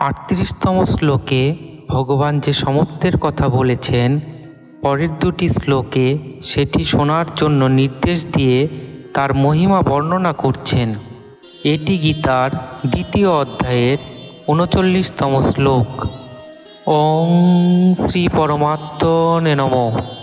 আটত্রিশতম শ্লোকে ভগবান যে সমত্বের কথা বলেছেন, পরের দুটি শ্লোকে সেটি শোনার জন্য নির্দেশ দিয়ে তার মহিমা বর্ণনা করছেন। এটি গীতার দ্বিতীয় অধ্যায়ের উনচল্লিশতম শ্লোক। ওং শ্রী পরমাত্মনে নমঃ।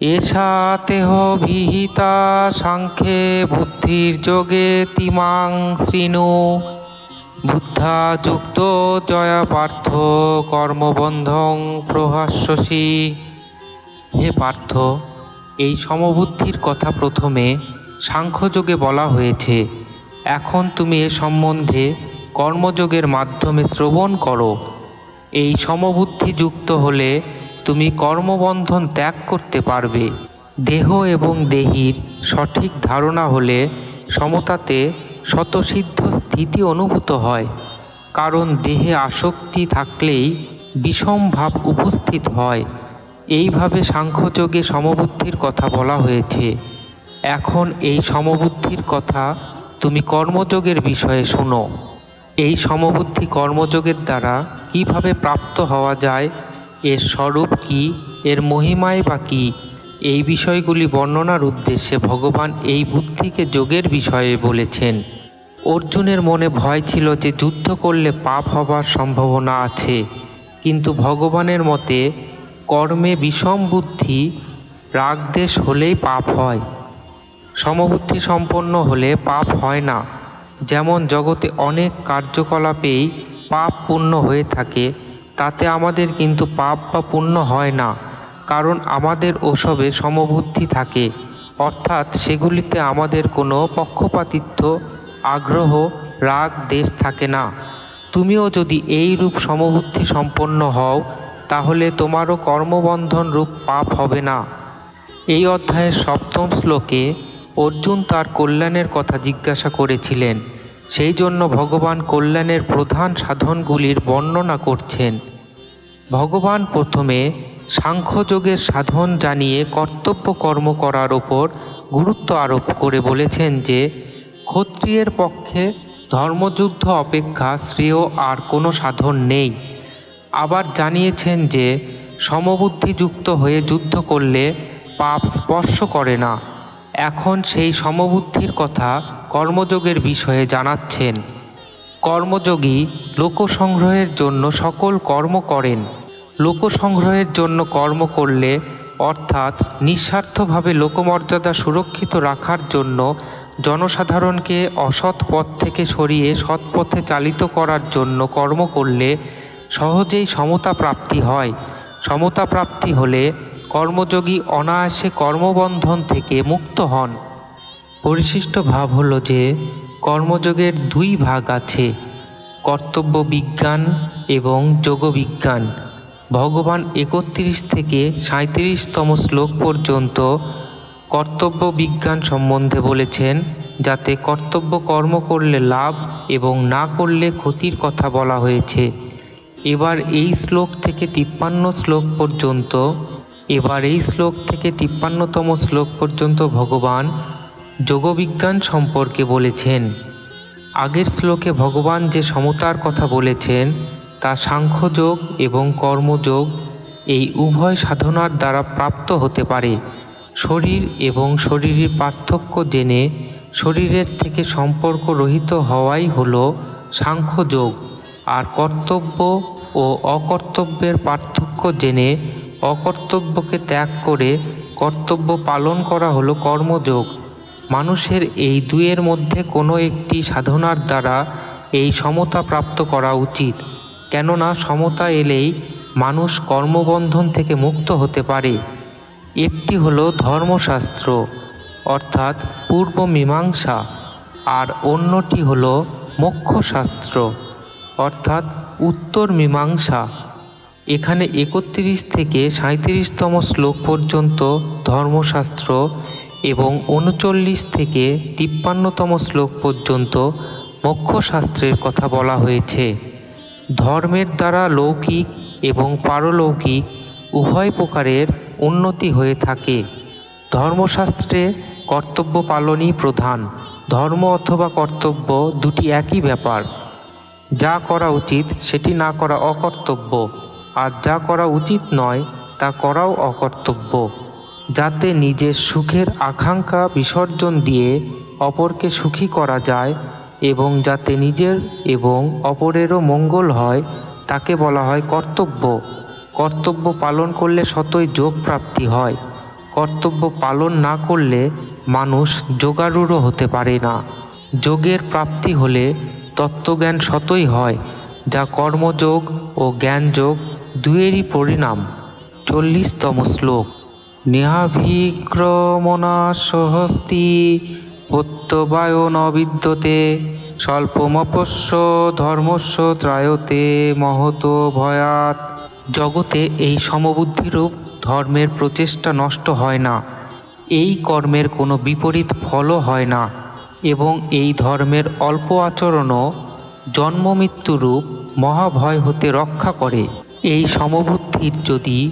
এষা তেহ বিহিতা সাংখ্যে বুদ্ধির্যোগে তিমাং শৃণু বুদ্ধা যুক্ত জয়া পার্থ কর্মবন্ধং প্রহাস্যসি। হে পার্থ, এই সমবুদ্ধির কথা প্রথমে সাংখ্যযোগে বলা হয়েছে। এখন তুমি এ সম্বন্ধে কর্মযোগের মাধ্যমে শ্রবণ করো। এই সমবুদ্ধি যুক্ত হলে তুমি কর্মবন্ধন ত্যাগ করতে পারবে। দেহ এবং দেহির সঠিক ধারণা হলে সমতাতে শতসিদ্ধ স্থিতি অনুভূত হয়, কারণ দেহে আসক্তি থাকলেই বিষম ভাব উপস্থিত হয়। এইভাবে সাংখ্যযোগে সমবুদ্ধির কথা বলা হয়েছে। এখন এই সমবুদ্ধির কথা তুমি কর্মযোগের বিষয়ে শোনো। এই সমবুদ্ধি কর্মযোগের দ্বারা কীভাবে প্রাপ্ত হওয়া যায় এর স্বরূপ কি? এর মহিমায় বা কী? এই বিষয়গুলি বর্ণনার উদ্দেশ্যে ভগবান এই বুদ্ধিকে যোগের বিষয়ে বলেছেন। অর্জুনের মনে ভয় ছিল যে যুদ্ধ করলে পাপ হবার সম্ভাবনা আছে। কিন্তু ভগবানের মতে, কর্মে বিষম বুদ্ধি রাগদেশ হলেই পাপ হয়। সমবুদ্ধি সম্পন্ন হলে পাপ হয় না। যেমন জগতে অনেক কার্যকলাপেই পাপ পূর্ণ হয়ে থাকে তাতে আমাদের কিন্তু পাপ বা পুণ্য হয় না, কারণ আমাদের ওসবে সমবুদ্ধি থাকে। অর্থাৎ সেগুলিতে আমাদের কোনো পক্ষপাতিত্ব, আগ্রহ, রাগ, দেশ থাকে না। তুমিও যদি এই রূপ সমবুদ্ধি সম্পন্ন হও, তাহলে তোমারও কর্মবন্ধন রূপ পাপ হবে না। এই অধ্যায়ের সপ্তম শ্লোকে অর্জুন তার কল্যাণের কথা জিজ্ঞাসা করেছিলেন। সেই জন্য ভগবান কল্যাণের প্রধান সাধনগুলির বর্ণনা করছেন। ভগবান প্রথমে সাংখ্যযোগের সাধন জানিয়ে কর্তব্য কর্ম করার ওপর গুরুত্ব আরোপ করে বলেছেন যে, ক্ষত্রিয়ের পক্ষে ধর্মযুদ্ধ অপেক্ষা শ্রেয় আর কোনো সাধন নেই। আবার জানিয়েছেন যে, সমবুদ্ধিযুক্ত হয়ে যুদ্ধ করলে পাপ স্পর্শ করে না। এখন সেই সমবুদ্ধির কথা কর্মযোগের বিষয়ে জানাচ্ছেন। কর্মযোগী লোকসংগ্রহের জন্য সকল কর্ম করেন। লোকসংগ্রহের জন্য কর্ম করলে, অর্থাৎ নিঃস্বার্থভাবে লোকমর্যাদা সুরক্ষিত রাখার জন্য জনসাধারণকে অসৎ পথ থেকে সরিয়ে সৎ পথে চালিত করার জন্য কর্ম করলে সহজেই সমতা প্রাপ্তি হয়। সমতা প্রাপ্তি হলে কর্মযোগী অনায়াসে কর্মবন্ধন থেকে মুক্ত হন। পরিশিষ্ট ভাব হলো যে, কর্মযোগের দুই ভাগ আছে, কর্তব্য বিজ্ঞান এবং যোগবিজ্ঞান। ভগবান একত্রিশ থেকে সাঁত্রিশতম শ্লোক পর্যন্ত কর্তব্য বিজ্ঞান সম্বন্ধে বলেছেন, যাতে কর্তব্য কর্ম করলে লাভ এবং না করলে ক্ষতির কথা বলা হয়েছে। এবার এই শ্লোক থেকে তিপ্পান্ন শ্লোক পর্যন্ত, এবার এই শ্লোক থেকে তিপ্পান্নতম শ্লোক পর্যন্ত ভগবান যোগবিজ্ঞান সম্পর্কে বলেছেন। আগের শ্লোকে ভগবান যে সমতার কথা বলেছেন তা সাংখ্যযোগ এবং কর্মযোগ এই উভয় সাধনার দ্বারা প্রাপ্ত হতে পারে। শরীর এবং শরীরের পার্থক্য জেনে শরীরের থেকে সম্পর্ক রহিত হওয়াই হল সাংখ্যযোগ। আর কর্তব্য ও অকর্তব্যের পার্থক্য জেনে অকর্তব্যকে ত্যাগ করে কর্তব্য পালন করা হলো কর্মযোগ। মানুষের এই দুয়ের মধ্যে কোনো একটি সাধনার দ্বারা এই সমতা প্রাপ্ত করা উচিত। কেননা সমতা এলেই মানুষ কর্মবন্ধন থেকে মুক্ত হতে পারে। একটি হলো ধর্মশাস্ত্র, অর্থাৎ পূর্ব মীমাংসা, আর অন্যটি হলো মোক্ষশাস্ত্র, অর্থাৎ উত্তর মীমাংসা। এখানে একত্রিশ থেকে সাঁত্রিশতম শ্লোক পর্যন্ত ধর্মশাস্ত্র এবং উনচল্লিশ থেকে তিপ্পান্নতম শ্লোক পর্যন্ত মোক্ষশাস্ত্রের কথা বলা হয়েছে। ধর্মের দ্বারা লৌকিক এবং পারলৌকিক উভয় প্রকারের উন্নতি হয়ে থাকে। ধর্মশাস্ত্রে কর্তব্য পালনই প্রধান। ধর্ম অথবা কর্তব্য দুটি একই ব্যাপার। যা করা উচিত সেটি না করা অকর্তব্য, আর যা করা উচিত নয় তা করাও অকর্তব্য। যাতে নিজের সুখের আকাঙ্ক্ষা বিসর্জন দিয়ে অপরকে সুখী করা যায় এবং যাতে নিজের এবং অপরেরও মঙ্গল হয়, তাকে বলা হয় কর্তব্য। কর্তব্য পালন করলে সতই যোগ প্রাপ্তি হয়। কর্তব্য পালন না করলে মানুষ যোগারূঢ় হতে পারে না। যোগের প্রাপ্তি হলে তত্ত্বজ্ঞান সতই হয়, যা কর্মযোগ ও জ্ঞানযোগ দুয়েরই পরিণাম। চল্লিশতম শ্লোক। নেহাভিক্রমণা সহস্তি প্রত্যবায় ন বিদ্যতে স্বল্পমপস্য ধর্মস্য ত্রায়তে মহত ভয়াত জগতে এই সমবুদ্ধিরূপ ধর্মের প্রচেষ্টা নষ্ট হয় না। এই কর্মের কোনো বিপরীত ফলও হয় না এবং এই ধর্মের অল্প আচরণও জন্মমৃত্যুরূপ মহাভয় হতে রক্ষা করে। এই সমবুদ্ধির যদি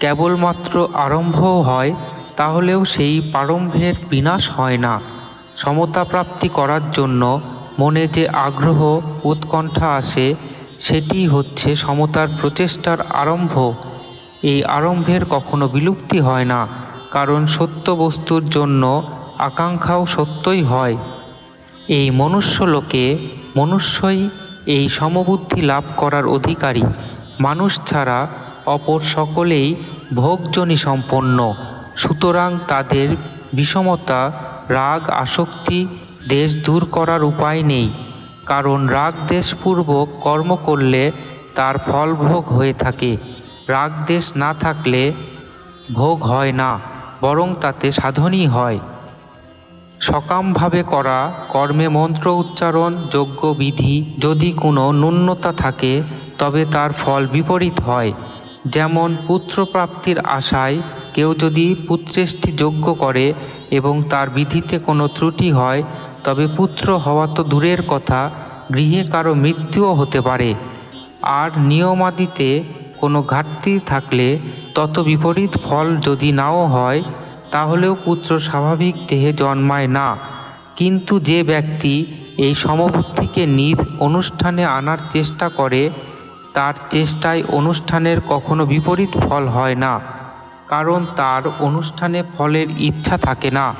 কেবলমাত্র আরম্ভও হয়, তাহলেও সেই প্রারম্ভের বিনাশ হয় না। সমতা প্রাপ্তি করার জন্য মনে যে আগ্রহ, উৎকণ্ঠা আসে, সেটি হচ্ছে সমতার প্রচেষ্টার আরম্ভ। এই আরম্ভের কখনো বিলুপ্তি হয় না, কারণ সত্য বস্তুর জন্য আকাঙ্ক্ষাও সত্যই হয়। এই মনুষ্য লোকে, মনুষ্যই এই সমবুদ্ধি লাভ করার অধিকারী। মানুষ ছাড়া অপর সকলেই ভোগজনী সম্পন্ন সুতরাং তাদের বিষমতা রাগ আসক্তি দেশ দূর করার উপায় নেই, কারণ রাগ দেশপূর্বক কর্ম করলে তার ফল ভোগ হয়ে থাকে। রাগ দেশ না থাকলে ভোগ হয় না, বরং তাতে সাধনই হয়। সকামভাবে করা কর্মে মন্ত্র উচ্চারণ যোগ্য বিধি যদি কোনো ন্যূনতা থাকে, তবে তার ফল বিপরীত হয়। যেমন পুত্রপ্রাপ্তির আশায় কেউ যদি পুত্রেষ্টি যজ্ঞ করে এবং তার বিধিতে কোনো ত্রুটি হয়, তবে পুত্র হওয়া তো দূরের কথা, গৃহে কারও মৃত্যুও হতে পারে। আর নিয়মাদিতে কোনো ঘাটতি থাকলে তত বিপরীত ফল যদি নাও হয়, তাহলেও পুত্র স্বাভাবিক দেহে জন্মায় না। কিন্তু যে ব্যক্তি এই সমবুদ্ধিকে নিজ অনুষ্ঠানে আনার চেষ্টা করে, তার চেষ্টায় অনুষ্ঠানের কখনো বিপরীত ফল হয় না। কারণ তার অনুষ্ঠানে ফলের ইচ্ছা থাকে না।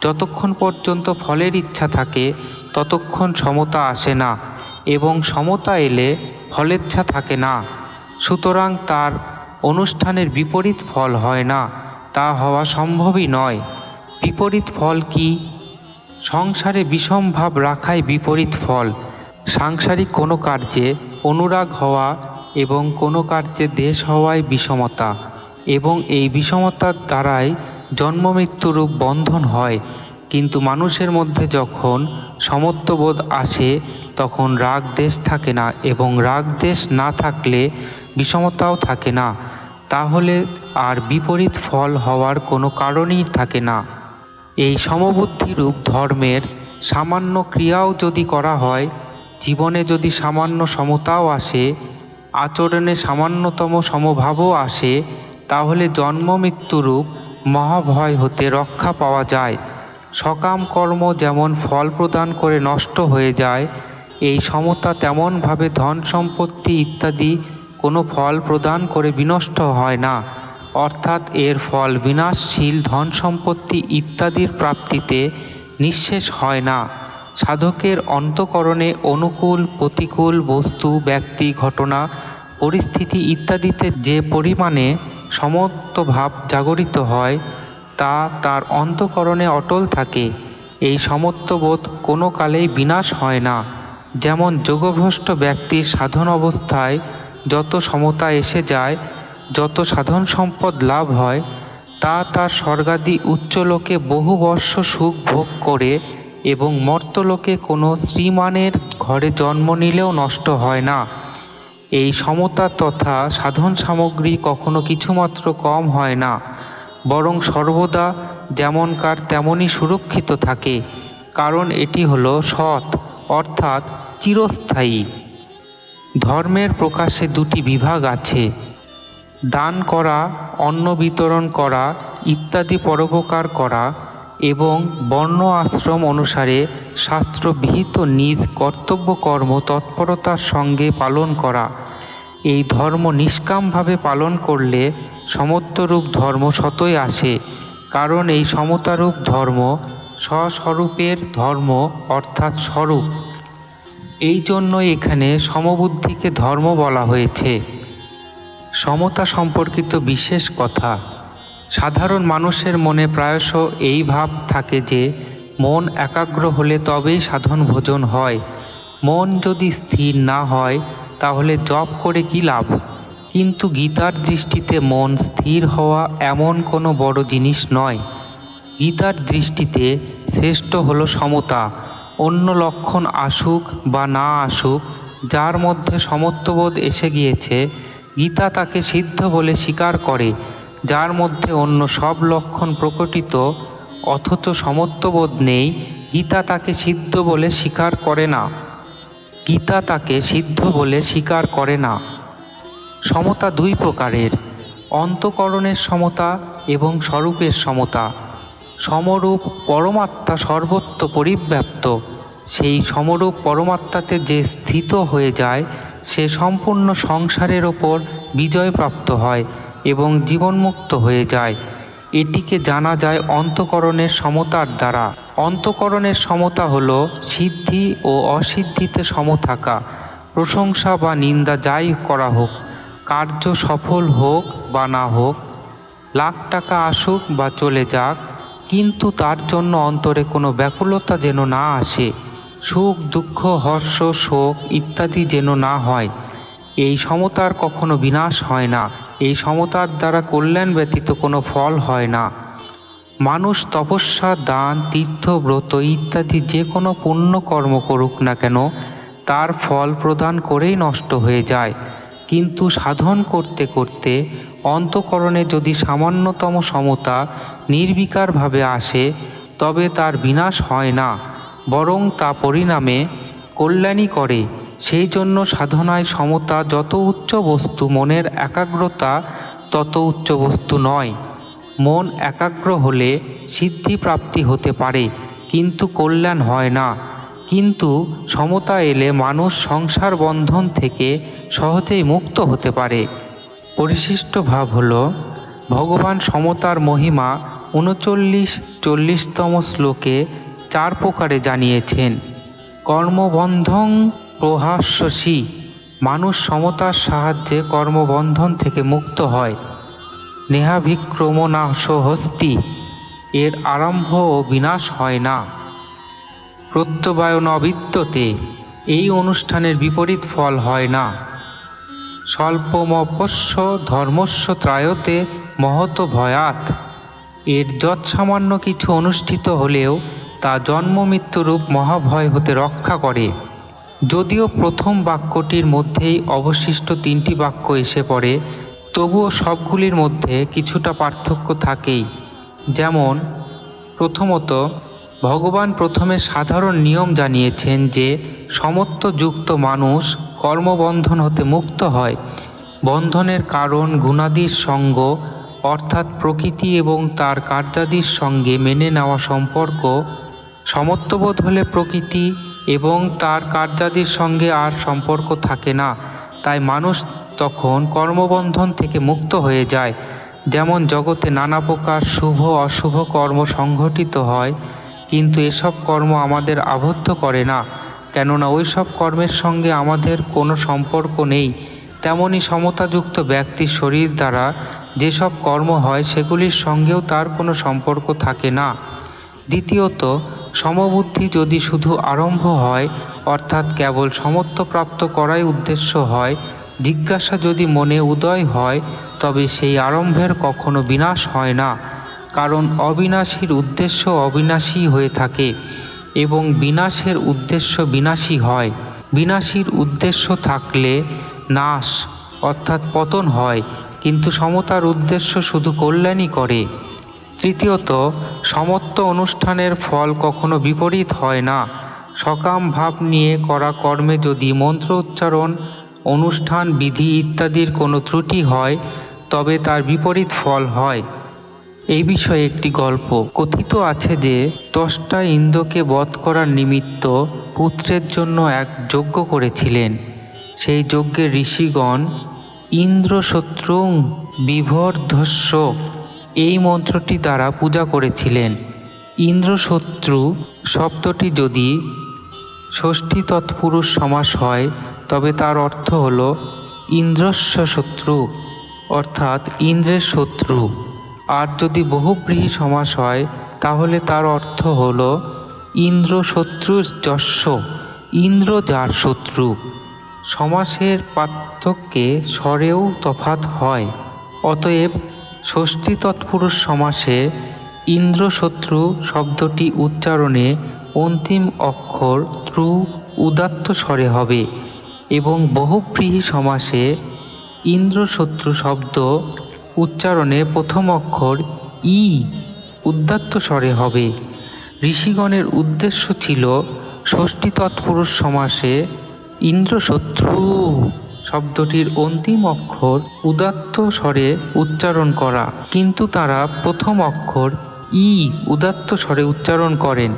যতক্ষণ পর্যন্ত ফলের ইচ্ছা থাকে, ততক্ষণ সমতা আসে না এবং সমতা এলে ফলেচ্ছা থাকে না। সুতরাং তার অনুষ্ঠানের বিপরীত ফল হয় না, তা হওয়া সম্ভবই নয়। বিপরীত ফল কি? সংসারে বিষম ভাব রাখাই বিপরীত ফল। সাংসারিক কোনো কার্যে অনুরাগ হওয়া এবং কোনো কার্যে দেশ হওয়ায় বিষমতা। এবং এই বিষমতার দ্বারাই জন্মমৃত্যুরূপ বন্ধন হয়। কিন্তু মানুষের মধ্যে যখন সমত্ববোধ আসে, তখন রাগ দেশ থাকে না এবং রাগ দেশ না থাকলে বিষমতাও থাকে না। তাহলে আর বিপরীত ফল হওয়ার কোনো কারণই থাকে না। এই সমবুদ্ধিরূপ ধর্মের সামান্য ক্রিয়াও যদি করা হয়, জীবনে যদি সামান্য সমতাও আসে, আচরণে সামান্যতম সমভাবও আসে তাহলে জন্ম মৃত্যুরূপ মহাভয় হতে রক্ষা পাওয়া যায়। সকাম কর্ম যেমন ফল প্রদান করে নষ্ট হয়ে যায়, এই সমতা তেমনভাবে ধন সম্পত্তি ইত্যাদি কোনো ফল প্রদান করে বিনষ্ট হয় না। অর্থাৎ এর ফল বিনাশশীল ধন সম্পত্তি ইত্যাদির প্রাপ্তিতে নিঃশেষ হয় না। সাধকের অন্তকরণে অনুকূল, প্রতিকূল বস্তু, ব্যক্তি, ঘটনা, পরিস্থিতি ইত্যাদিতে যে পরিমাণে সমত্ব ভাব জাগরিত হয়, তা তার অন্তকরণে অটল থাকে। এই সমত্ববোধ কোনো কালেই বিনাশ হয় না। যেমন যোগভ্রষ্ট ব্যক্তির সাধন অবস্থায় যত সমতা এসে যায়, যত সাধন সম্পদ লাভ হয়, তা তার স্বর্গাদি উচ্চলোকে বহু বর্ষ সুখ ভোগ করে এবং মর্তলোকে কোনো শ্রীমানের ঘরে জন্ম নিলেও নষ্ট হয় না। এই সমতা তথা সাধন সামগ্রী কখনো কিছুমাত্র কম হয় না, বরং সর্বদা যেমনকার তেমনই সুরক্ষিত থাকে, কারণ এটি হল সৎ, অর্থাৎ চিরস্থায়ী। ধর্মের প্রকাশে দুটি বিভাগ আছে, দান করা, অন্ন বিতরণ করা, ইত্যাদি পরোপকার করা এবং বর্ণ আশ্রম অনুসারে শাস্ত্রবিহিত নিজ কর্তব্য কর্ম তৎপরতার সঙ্গে পালন করা। এই ধর্ম নিষ্কামভাবে পালন করলে সমত্বরূপ ধর্ম সতই আসে, কারণ এই সমতারূপ ধর্ম স্বস্বরূপের ধর্ম অর্থাৎ স্বরূপ। এই জন্য এখানে সমবুদ্ধিকে ধর্ম বলা হয়েছে। সমতা সম্পর্কিত বিশেষ কথা। সাধারণ মানুষের মনে প্রায়শ এই ভাব থাকে যে, মন একাগ্র হলে তবেই সাধন ভোজন হয়। মন যদি স্থির না হয়, তাহলে জপ করে কি লাভ? কিন্তু গীতার দৃষ্টিতে মন স্থির হওয়া এমন কোনো বড় জিনিস নয়। গীতার দৃষ্টিতে শ্রেষ্ঠ হলো সমতা। অন্য লক্ষণ আসুক বা না আসুক, যার মধ্যে সমত্ববোধ এসে গিয়েছে, গীতা তাকে সিদ্ধ বলে স্বীকার করে। যার মধ্যে অন্য সব লক্ষণ প্রকটিত, অথচ সমত্ববোধ নেই, গীতা তাকে সিদ্ধ বলে স্বীকার করে না। গীতা তাকে সিদ্ধ বলে স্বীকার করে না। সমতা দুই প্রকারের, অন্তকরণের সমতা এবং স্বরূপের সমতা। সমরূপ পরমাত্মা সর্বত্র পরিব্যাপ্ত, সেই সমরূপ পরমাত্মাতে যে স্থিত হয়ে যায়, সে সম্পূর্ণ সংসারের ওপর বিজয়প্রাপ্ত হয়। এবং জীবনমুক্ত হয়ে যায়। এটিকে জানা যায় অন্তকরণের সমতার দ্বারা। অন্তকরণের সমতা হল সিদ্ধি ও অসিদ্ধিতে সম থাকা। প্রশংসা বা নিন্দা যাই করা হোক, কার্য সফল হোক বা না হোক, লাখ টাকা আসুক বা চলে যাক, কিন্তু তার জন্য অন্তরে কোনো ব্যাকুলতা যেন না আসে, সুখ, দুঃখ, হর্ষ, শোক ইত্যাদি যেন না হয়। এই সমতার কখনো বিনাশ হয় না। সমতার দ্বারা কল্যাণ ব্যতীত কোনো ফল হয় না। মানুষ তপস্যা, দান, তীর্থ, ব্রত ইত্যাদি যে কোনো পুণ্য কর্ম করুক না কেন, তার ফল প্রদান করেই নষ্ট হয়ে যায়। কিন্তু সাধন করতে করতে অন্তকরণে যদি সামান্যতম সমতা নির্বিকারভাবে আসে, তবে তার বিনাশ হয় না, বরং তা পরিণামে কল্যাণই করে। সেই জন্য সাধনায় সমতা যত উচ্চ বস্তু, মনের একাগ্রতা তত উচ্চ বস্তু নয়। মন একাগ্র হলে সিদ্ধি প্রাপ্তি হতে পারে, কিন্তু কল্যাণ হয় না। কিন্তু সমতা এলে মানুষ সংসার বন্ধন থেকে সহজেই মুক্ত হতে পারে। পরিশিষ্ট ভাব হল, ভগবান সমতার মহিমা উনচল্লিশ চল্লিশতম শ্লোকে চার প্রকারে জানিয়েছেন। কর্মবন্ধন প্রহাস্যসী। মানুষ সমতার সাহায্যে কর্মবন্ধন থেকে মুক্ত হয়। নেহাভিক্রমণাশ হস্তি এর আরম্ভ ও বিনাশ হয় না। প্রত্যবায়ন অবিদ্যতে এই অনুষ্ঠানের বিপরীত ফল হয় না। স্বল্পমপস্য ধর্মস্য ত্রায়তে মহত ভয়াত। এর যৎসামান্য কিছু অনুষ্ঠিত হলেও তা জন্ম মৃত্যুরূপ মহাভয় হতে রক্ষা করে। যদিও প্রথম বাক্যটির মধ্যেই অবশিষ্ট তিনটি বাক্য এসে পড়ে, তবুও সবগুলির মধ্যে কিছুটা পার্থক্য থাকেই। যেমন, প্রথমত, ভগবান প্রথমে সাধারণ নিয়ম জানিয়েছেন যে সমত্বযুক্ত মানুষ কর্মবন্ধন হতে মুক্ত হয়। বন্ধনের কারণ গুণাদির সঙ্গ, অর্থাৎ প্রকৃতি এবং তার কার্যাদির সঙ্গে মেনে নেওয়া সম্পর্ক। সমত্ববোধ হলে প্রকৃতি এবং তার কার্যাদির সঙ্গে আর সম্পর্ক থাকে না। তাই মানুষ তখন কর্মবন্ধন থেকে মুক্ত হয়ে যায়। যেমন জগতে নানা প্রকার শুভ, অশুভ কর্ম সংঘটিত হয়, কিন্তু এসব কর্ম আমাদের আবদ্ধ করে না। কেননা ওই সব কর্মের সঙ্গে আমাদের কোনো সম্পর্ক নেই। তেমনি সমতাযুক্ত ব্যক্তির শরীর দ্বারা যেসব কর্ম হয়, সেগুলির সঙ্গেও তার কোনো সম্পর্ক থাকে না। দ্বিতীয়ত সমবুদ্ধি যদি শুধু আরম্ভ হয়, অর্থাৎ কেবল সমত্ব প্রাপ্ত করাই উদ্দেশ্য হয়, জিজ্ঞাসা যদি মনে উদয় হয়, তবে সেই আরম্ভের কখনো বিনাশ হয় না, কারণ অবিনাশীর উদ্দেশ্য অবিনাশী হয়ে থাকে, এবং বিনাশের উদ্দেশ্য বিনাশী হয়। বিনাশীর উদ্দেশ্য থাকলে নাশ, অর্থাৎ পতন হয়, কিন্তু সমতার উদ্দেশ্য শুধু কল্যাণই করে। তৃতীয়ত সমত্ব অনুষ্ঠানের ফল কখনো বিপরীত হয় না। সকাম ভাব নিয়ে করা কর্মে যদি মন্ত্র উচ্চারণ, অনুষ্ঠান, বিধি ইত্যাদির কোনো ত্রুটি হয়, তবে তার বিপরীত ফল হয়। এই বিষয়ে একটি গল্প। কথিত আছে যে, দশটা ইন্দ্রকে বধ করার নিমিত্ত পুত্রের জন্য এক যজ্ঞ করেছিলেন। সেই যজ্ঞের ঋষিগণ, ইন্দ্রশত্রুং বিভর্ধস্য এই মন্ত্রটি দ্বারা পূজা করেছিলেন। ইন্দ্রশত্রু শব্দটি যদি ষষ্ঠী তৎপুরুষ সমাস হয়, তবে তার অর্থ হল ইন্দ্রস্য শত্রু অর্থাৎ ইন্দ্রের শত্রু। আর যদি বহুব্রীহি সমাস হয়, তাহলে তার অর্থ হল ইন্দ্র শত্রু যস্য ইন্দ্র যার শত্রু। সমাসের পার্থক্যে স্বরেও তফাৎ হয়, অতএব ষষ্ঠী তৎপুরুষ সমাসে ইন্দ্রশত্রু শব্দটি উচ্চারণে অন্তিম অক্ষর ত্রু উদাত্ত স্বরে হবে এবং বহুব্রীহি সমাসে ইন্দ্রশত্রু শব্দ উচ্চারণে প্রথম অক্ষর ই উদাত্ত স্বরে হবে। ঋষিগণের উদ্দেশ্য ছিল ষষ্ঠী তৎপুরুষ সমাসে ইন্দ্রশত্রু শব্দটির অন্তিম অক্ষর উদাত্ত স্বরে উচ্চারণ করা। কিন্তু তারা প্রথম অক্ষর ই উদাত্ত স্বরে উচ্চারণ করেন।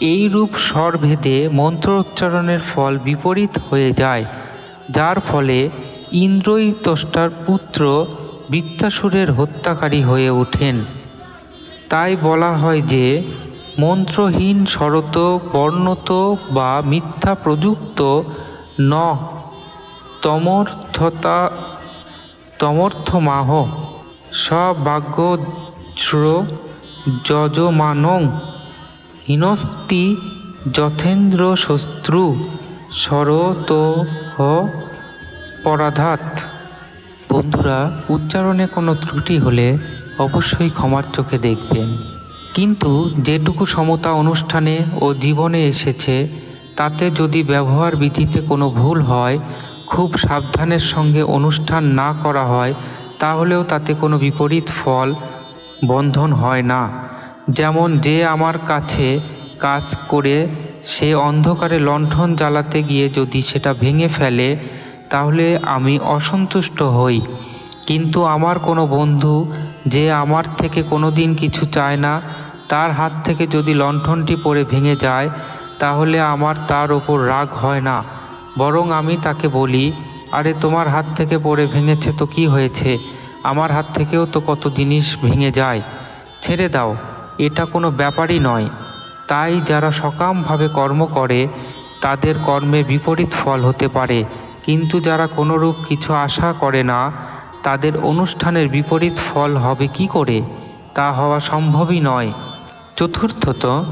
এই রূপ স্বরভেদে মন্ত্র উচ্চারণের ফল বিপরীত হয়ে যায়, যার ফলে ইন্দ্রই তষ্টার পুত্র বৃত্তাসুরের হত্যাকারী হয়ে ওঠেন। তাই বলা হয় যে, মন্ত্রহীন শরত বর্ণত বা মিথ্যা প্রযুক্ত ন তমর্থতা, তমর্থমাহ সবাগ্যশ্র যজমানং, হীনস্তি যথেন্দ্র শস্ত্রু শরত পরাধাত। বন্ধুরা, উচ্চারণে কোনো ত্রুটি হলে অবশ্যই ক্ষমার চোখে দেখবেন। কিন্তু যেটুকু সমতা অনুষ্ঠানে ও জীবনে এসেছে, তাতে যদি ব্যবহার বিধিতে কোনো ভুল হয় খুব সাবধানের সঙ্গে অনুষ্ঠান না করা হয়, তাহলেও তাতে কোনো বিপরীত ফল বন্ধন হয় না। যেমন যে আমার কাছে কাজ করে সে অন্ধকারে লণ্ঠন জ্বালাতে গিয়ে যদি সেটা ভেঙে ফেলে, তাহলে আমি অসন্তুষ্ট হই। কিন্তু আমার কোনো বন্ধু যে আমার থেকে কোনো দিন কিছু চায় না, তার হাত থেকে যদি লণ্ঠনটি পড়ে ভেঙে যায়, তাহলে আমার তার ওপর রাগ হয় না। বরং আমি তাকে বলি, আরে, তোমার হাত থেকে পড়ে ভেঙেছে তো কি হয়েছে? আমার হাত থেকেও তো কত জিনিস ভেঙে যায়। ছেড়ে দাও, এটা কোনো ব্যাপারই নয়। তাই যারা সকামভাবে কর্ম করে, তাদের কর্মে বিপরীত ফল হতে পারে। কিন্তু যারা কোনোরূপ কিছু আশা করে না, তাদের অনুষ্ঠানের বিপরীত ফল হবে কি করে? তা হওয়া সম্ভবই নয়। চতুর্থত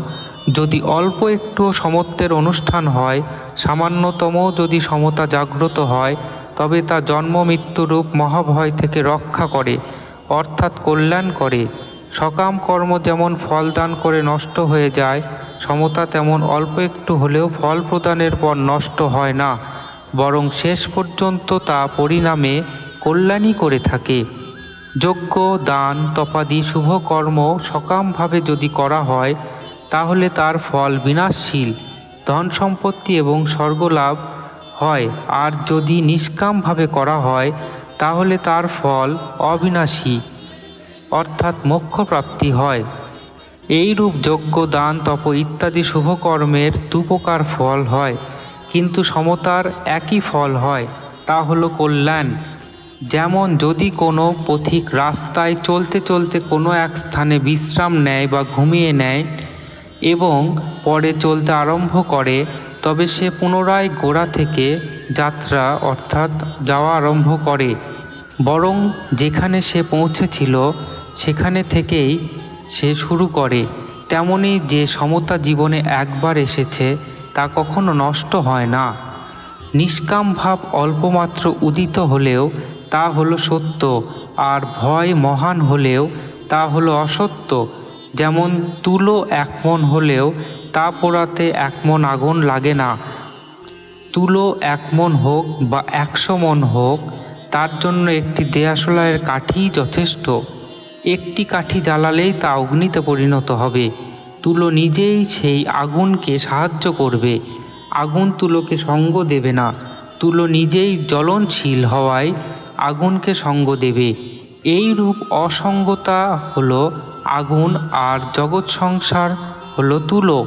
যদি অল্প একটু সমত্বের অনুষ্ঠান হয় সামান্যতম যদি সমতা জাগ্রত হয়, তবে তা জন্ম মৃত্যুরূপ মহাভয় থেকে রক্ষা করে, অর্থাৎ কল্যাণ করে। সকাম কর্ম যেমন ফল দান করে নষ্ট হয়ে যায়, সমতা তেমন অল্প একটু হলেও ফল প্রদানের পর নষ্ট হয় না, বরং শেষ পর্যন্ত তা পরিণামে কল্যাণই করে থাকে। যজ্ঞ, দান, তপাদি, শুভ কর্ম সকামভাবে যদি করা হয় তাহলে তার ফল বিনাশশীল, ধন সম্পত্তি এবং স্বর্গলাভ হয়। আর যদি নিষ্কামভাবে করা হয়, তাহলে তার ফল অবিনাশী, অর্থাৎ মোক্ষপ্রাপ্তি হয়। এইরূপ যজ্ঞ, দান, তপ ইত্যাদি শুভকর্মের দুপ্রকার ফল হয়, কিন্তু সমতার একই ফল হয়, তা হলো কল্যাণ। যেমন যদি কোনো পথিক রাস্তায় চলতে চলতে কোনো এক স্থানে বিশ্রাম নেয় বা ঘুমিয়ে নেয় এবং পরে চলতে আরম্ভ করে, তবে সে পুনরায় গোড়া থেকে যাত্রা, অর্থাৎ যাওয়া আরম্ভ করে। বরং যেখানে সে পৌঁছেছিল, সেখানে থেকেই সে শুরু করে। তেমনি যে সমতা জীবনে একবার এসেছে, তা কখনো নষ্ট হয় না। নিষ্কাম ভাব অল্পমাত্র উদিত হলেও তা হলো সত্য, আর ভয় মহান হলেও তা হলো অসত্য। যেমন তুলো এক মন হলেও তা পোড়াতে এক মন আগুন লাগে না। তুলো এক মন হোক বা একশো মন হোক, তার জন্য একটি দেয়াশলাইয়ের কাঠি যথেষ্ট। একটি কাঠি জ্বালালেই তা অগ্নিতে পরিণত হবে। তুলো নিজেই সেই আগুনকে সাহায্য করবে। আগুন তুলোকে সঙ্গ দেবে না। তুলো নিজেই জ্বলনশীল হওয়ায় আগুনকে সঙ্গ দেবে। এই রূপ অসঙ্গতা হলো আগুন আর জগৎ সংসার হলো তুলো।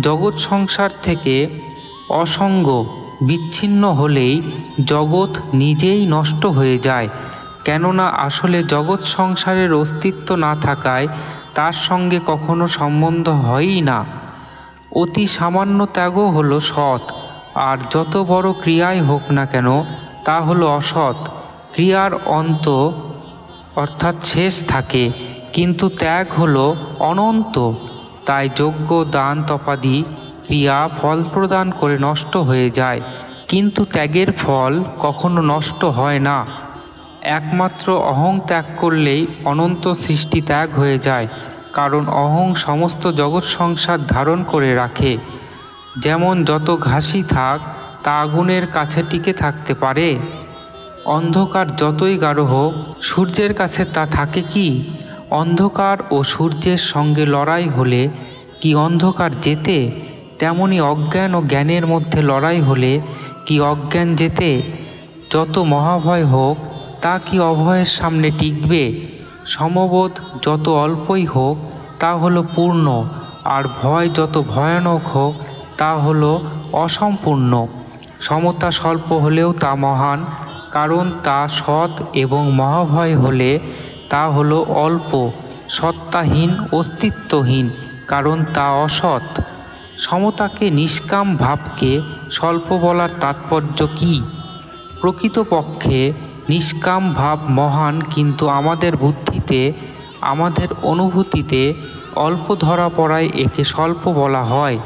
জগৎ সংসার থেকে অসঙ্গ বিচ্ছিন্ন হলেই জগৎ নিজেই নষ্ট হয়ে যায়। কেননা আসলে জগৎ সংসারের অস্তিত্ব না থাকায় তার সঙ্গে কখনো সম্বন্ধ হয়ই না। অতি সামান্য ত্যাগও হলো সৎ, আর যত বড় ক্রিয়াই হোক না কেন তা হলো অসৎ। ক্রিয়ার অন্ত অর্থাৎ শেষ থাকে। কিন্তু ত্যাগ হলো অনন্ত। তাই যোগ্য, দান, তপাদি, ক্রিয়া, ফল প্রদান করে নষ্ট হয়ে যায়। কিন্তু ত্যাগের ফল কখনো নষ্ট হয় না। একমাত্র অহং ত্যাগ করলেই অনন্ত সৃষ্টি ত্যাগ হয়ে যায়, কারণ অহং সমস্ত জগৎ সংসার ধারণ করে রাখে। যেমন যত ঘাসি থাক, তা আগুনের কাছে টিকে থাকতে পারে। অন্ধকার যতই গাঢ় হোক, সূর্যের কাছে তা থাকে কি? অন্ধকার ও সূর্যের সঙ্গে লড়াই হলে কি অন্ধকার যেতে? তেমনি অজ্ঞান ও জ্ঞানের মধ্যে লড়াই হলে কি অজ্ঞান যেতে? যত মহাভয় হোক, তা কি অভয়ের সামনে টিকবে? সমবোধ যত অল্পই হোক, তা হলো পূর্ণ, আর ভয় যত ভয়ানক হোক, তা হলো অসম্পূর্ণ। সমতা স্বল্প হলেও তা মহান, কারণ তা সৎ এবং মহাভয় হলে তা হলো অল্প, সত্তাহীন, অস্তিত্বহীন, কারণ তা অসৎ। সমতাকে নিষ্কাম ভাবকে স্বল্প বলার তাৎপর্য কী? প্রকৃতপক্ষে নিষ্কাম ভাব মহান, কিন্তু আমাদের বুদ্ধিতে, আমাদের অনুভূতিতে অল্প ধরা পড়ায় একে স্বল্প বলা হয়।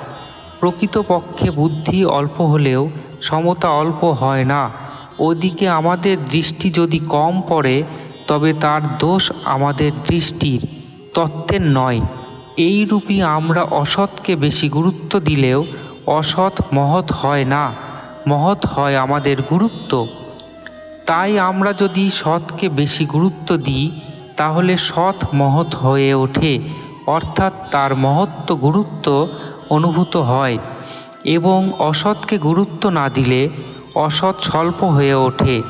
প্রকৃতপক্ষে বুদ্ধি অল্প হলেও সমতা অল্প হয় না। ওদিকে আমাদের দৃষ্টি যদি কম পড়ে তবে তার দোষ আমাদের দৃষ্টির, তত্ত্বের নয়। এই রূপই আমরা অসৎকে বেশি গুরুত্ব দিলেও অসৎ মহৎ হয় না, মহৎ হয় আমাদের গুরুত্ব। তাই আমরা যদি সৎকে বেশি গুরুত্ব দিই, তাহলে সৎ মহৎ হয়ে ওঠে, অর্থাৎ তার মহত্ব গুরুত্ব অনুভূত হয়। এবং অসৎকে গুরুত্ব না দিলে অসৎ স্বল্প হয়ে ওঠে।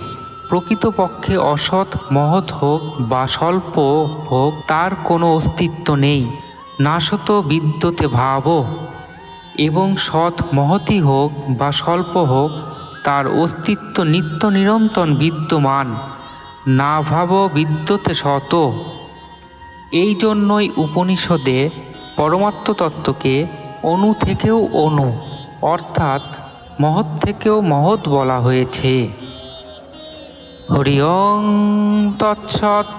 প্রকৃতপক্ষে অসৎ, মহৎ হোক বা স্বল্প হোক, তার কোনো অস্তিত্ব নেই। নাশত বিদ্যতে ভাব। এবং সৎ, মহতি হোক বা স্বল্প হোক, তার অস্তিত্ব নিত্য নিরন্তন বিদ্যমান। না ভাব বিদ্যতে শত এই জন্যই উপনিষদে পরমাত্ম তত্ত্বকে অণু থেকেও অণু, অর্থাৎ মহৎ থেকেও মহৎ বলা হয়েছে। হরি ওং তৎসৎ।